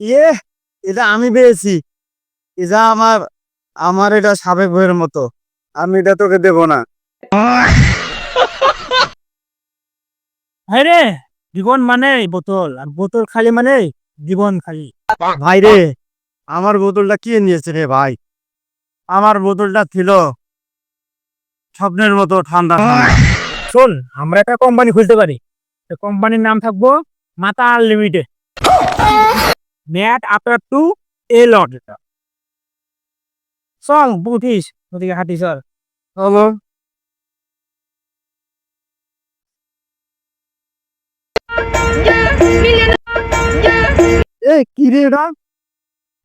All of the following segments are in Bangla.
ইয়ে এটা আমি পেয়েছি। এটা আমার আমার এটা সাবেক বইয়ের মতো। আমি এটা তোকে দেব না। হ্যাঁ রে জীবন মানে বোতল আর বোতল খালি মানে জীবন খালি। ভাই রে আমার বোতলটা কে নিয়েছে রে ভাই? আমার বোতলটা ছিল স্বপ্নের মতো ঠান্ডা ঠান্ডা। শোন আমরা একটা কোম্পানি খুলতে পারি। কোম্পানির নাম থাকব মাতা unlimited mat after to a lot. চল বুঝিস ওদিকে হাঁটি চল। চলো। এই কি রে এটা?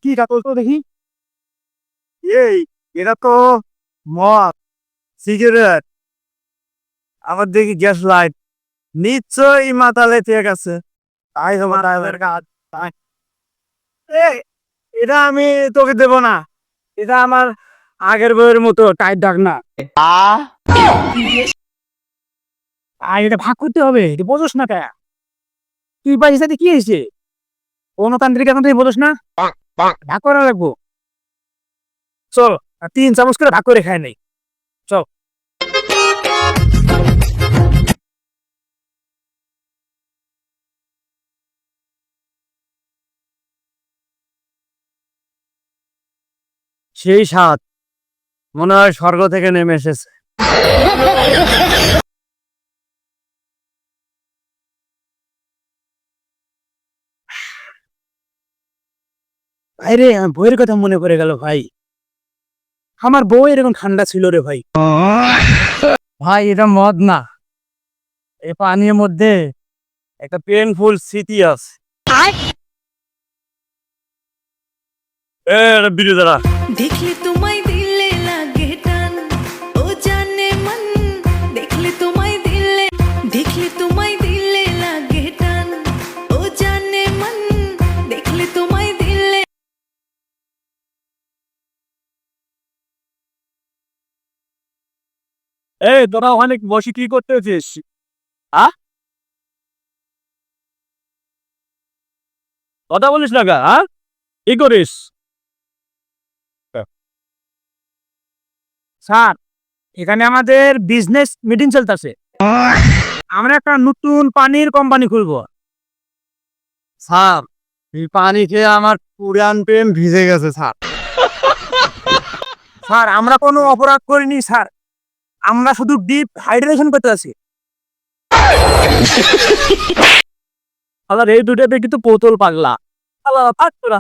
কি তো দেখি? এই এটা তো মদ সিগারেট। আবার দেখি গ্যাস লাইট। নিশ্চয়ই মাতালে ঠিক আছে। তাই তোমার কাজ তাই। এটা আমি তোকে দেব না। এটা আমার আগের বইয়ের মতো টাইট ডাক না। আর এটা ভাগ করতে হবে, এটা বোঝোস না কে? তুই পাইছিস সাথে কি হয়েছে? গণতান্ত্রিক এখন তুই বোঝোস না? ভাগ করা লাগবো। চল তিন চামচ করে ভাগ করে খাই নাই। চল। সেই স্বাদ মনে হয় স্বর্গ থেকে নেমে এসেছে। বইয়ের কথা মনে পড়ে গেল ভাই। আমার বউ এরকম ঠান্ডা ছিল রে ভাই। ভাই, এটা মদ না। এই পানির মধ্যে একটা পেনফুল স্মৃতি আছে। এ, বিরোধী দাঁড়া দেখলে তোমায় দিলে লাগে টান। ও জানে মন দেখলে তোমায় দিলে দেখলে তোমায় দিলে লাগে টান। ও জানে মন দেখলে তোমায় দিলে এই তোরা ওখানে বসে কি করতেছিস? আ? কথা বলিস না গা হ্যাঁ কি করিস? স্যার এখানে আমাদের বিজনেস মিটিং চলতেছে। আমরা একটা নতুন পানির কোম্পানি খুলবো। স্যার এই পানি খেয়ে আমার পুরান প্রেম ভিজে গেছে স্যার। স্যার আমরা কোনো অপরাধ করিনি স্যার। আমরা শুধু ডিপ হাইড্রেশন করতে আছি। আবার এই দুটাতে কিন্তু বোতল পাগলা। আল্লাহ পাক তোরা।